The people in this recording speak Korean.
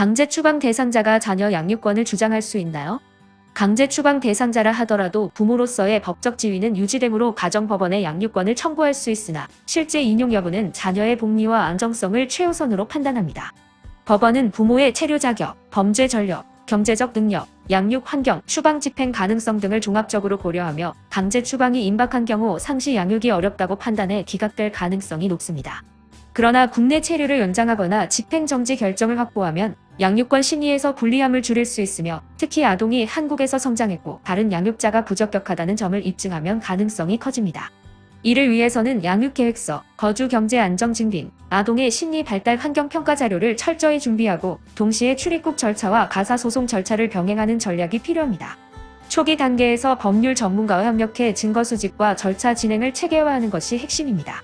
강제 추방 대상자가 자녀 양육권을 주장할 수 있나요? 강제 추방 대상자라 하더라도 부모로서의 법적 지위는 유지되므로 가정법원에 양육권을 청구할 수 있으나 실제 인용 여부는 자녀의 복리와 안정성을 최우선으로 판단합니다. 법원은 부모의 체류 자격, 범죄 전력, 경제적 능력, 양육 환경, 추방 집행 가능성 등을 종합적으로 고려하며 강제 추방이 임박한 경우 상시 양육이 어렵다고 판단해 기각될 가능성이 높습니다. 그러나 국내 체류를 연장하거나 집행정지 결정을 확보하면 양육권 심의에서 불리함을 줄일 수 있으며 특히 아동이 한국에서 성장했고 다른 양육자가 부적격하다는 점을 입증하면 가능성이 커집니다. 이를 위해서는 양육계획서, 거주 경제 안정 증빙, 아동의 심리 발달 환경 평가 자료를 철저히 준비하고 동시에 출입국 절차와 가사소송 절차를 병행하는 전략이 필요합니다. 초기 단계에서 법률 전문가와 협력해 증거 수집과 절차 진행을 체계화하는 것이 핵심입니다.